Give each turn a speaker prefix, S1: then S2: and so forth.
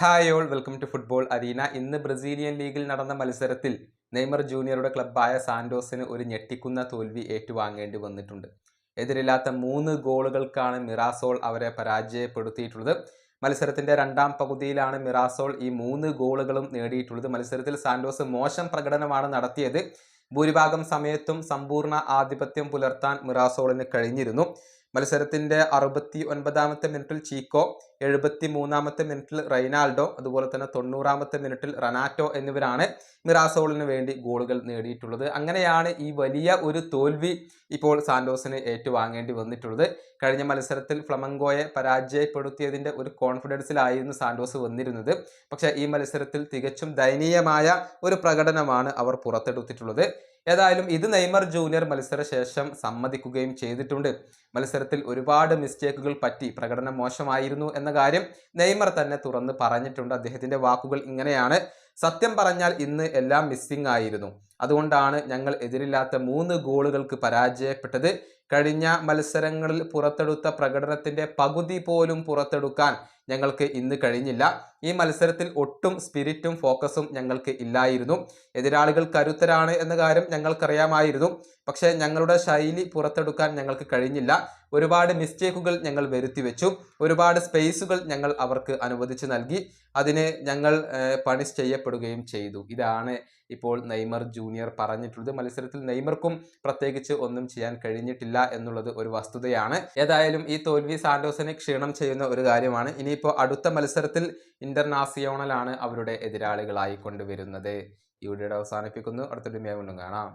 S1: Hi all welcome to football arena. ഇന്ന് Brazilian ലീഗിൽ നടന്ന മത്സരത്തിൽ നെയ്മർ ജൂനിയറുടെ ക്ലബ്ബായ സാന്റോസിന് ഒരു ഞെട്ടിക്കുന്ന തോൽവി ഏറ്റുവാങ്ങേണ്ടി വന്നിട്ടുണ്ട്. എതിരില്ലാത്ത മൂന്ന് ഗോളുകൾക്കാണ് മിറാസോൾ അവരെ പരാജയപ്പെടുത്തിയിട്ടുള്ളത്. മത്സരത്തിന്റെ രണ്ടാം പകുതിയിലാണ് മിറാസോൾ ഈ മൂന്ന് ഗോളുകളും നേടിയിട്ടുള്ളത്. മത്സരത്തിൽ സാൻഡോസ് മോശം പ്രകടനമാണ് നടത്തിയത്. ഭൂരിഭാഗം സമയത്തും സമ്പൂർണ ആധിപത്യം പുലർത്താൻ മിറാസോളിന് കഴിഞ്ഞിരുന്നു. മത്സരത്തിന്റെ അറുപത്തി ഒൻപതാമത്തെ മിനിറ്റിൽ ചീക്കോ എഴുപത്തി മൂന്നാമത്തെ മിനിറ്റിൽ റൈനാൾഡോ അതുപോലെ തന്നെ തൊണ്ണൂറാമത്തെ മിനിറ്റിൽ റനാറ്റോ എന്നിവരാണ് മിറാസോളിന് വേണ്ടി ഗോളുകൾ നേടിയിട്ടുള്ളത്. അങ്ങനെയാണ് ഈ വലിയ ഒരു തോൽവി ഇപ്പോൾ സാന്റോസിന് ഏറ്റുവാങ്ങേണ്ടി വന്നിട്ടുള്ളത്. കഴിഞ്ഞ മത്സരത്തിൽ ഫ്ലമങ്കോയെ പരാജയപ്പെടുത്തിയതിന്റെ ഒരു കോൺഫിഡൻസിലായിരുന്നു സാന്റോസ് വന്നിരുന്നത്. പക്ഷേ ഈ മത്സരത്തിൽ തികച്ചും ദയനീയമായ ഒരു പ്രകടനമാണ് അവർ പുറത്തെടുത്തിട്ടുള്ളത്. ഏതായാലും ഇത് നെയ്മർ ജൂനിയർ മത്സര ശേഷം സമ്മതിക്കുകയും ചെയ്തിട്ടുണ്ട്. മത്സരത്തിൽ ഒരുപാട് മിസ്റ്റേക്കുകൾ പറ്റി പ്രകടനം മോശമായിരുന്നു എന്ന കാര്യം നെയ്മർ തന്നെ തുറന്ന് പറഞ്ഞിട്ടുണ്ട്. അദ്ദേഹത്തിന്റെ വാക്കുകൾ ഇങ്ങനെയാണ്. സത്യം പറഞ്ഞാൽ ഇന്ന് എല്ലാം മിസ്സിംഗ് ആയിരുന്നു. അതുകൊണ്ടാണ് ഞങ്ങൾ എതിരില്ലാത്ത മൂന്ന് ഗോളുകൾക്ക് പരാജയപ്പെട്ടത്. കഴിഞ്ഞ മത്സരങ്ങളിൽ പുറത്തെടുത്ത പ്രകടനത്തിന്റെ പകുതി പോലും പുറത്തെടുക്കാൻ ഞങ്ങൾക്ക് ഇന്ന് കഴിഞ്ഞില്ല. ഈ മത്സരത്തിൽ ഒട്ടും സ്പിരിറ്റും ഫോക്കസും ഞങ്ങൾക്ക് ഇല്ലായിരുന്നു. എതിരാളികൾ കരുത്തരാണ് എന്ന കാര്യം ഞങ്ങൾക്കറിയാമായിരുന്നു. പക്ഷേ ഞങ്ങളുടെ ശൈലി പുറത്തെടുക്കാൻ ഞങ്ങൾക്ക് കഴിഞ്ഞില്ല. ഒരുപാട് മിസ്റ്റേക്കുകൾ ഞങ്ങൾ വരുത്തി വെച്ചു ഒരുപാട് സ്പേസുകൾ ഞങ്ങൾ അവർക്ക് അനുവദിച്ച് നൽകി. അതിന് ഞങ്ങൾ പണിഷ് ചെയ്യപ്പെടുകയും ചെയ്തു. ഇതാണ് ഇപ്പോൾ നെയ്മർ ജൂനിയർ പറഞ്ഞിട്ടുള്ളത്. മത്സരത്തിൽ നെയ്മർക്കും പ്രത്യേകിച്ച് ഒന്നും ചെയ്യാൻ കഴിഞ്ഞിട്ടില്ല. എന്നുള്ളത് ഒരു വസ്തുതയാണ്. ഏതായാലും ഈ തോൽവി സാന്റോസിനെ ക്ഷീണം ചെയ്യുന്ന ഒരു കാര്യമാണ്. ഇനിയിപ്പോൾ അടുത്ത മത്സരത്തിൽ ഇന്റർനാസിയോണലാണ് അവരുടെ എതിരാളികളായി കൊണ്ടുവരുന്നത്. ഈ വീഡിയോയുടെ അവസാനിപ്പിക്കുന്നു. അടുത്തൊരു മേ വീണ്ടും കാണാം.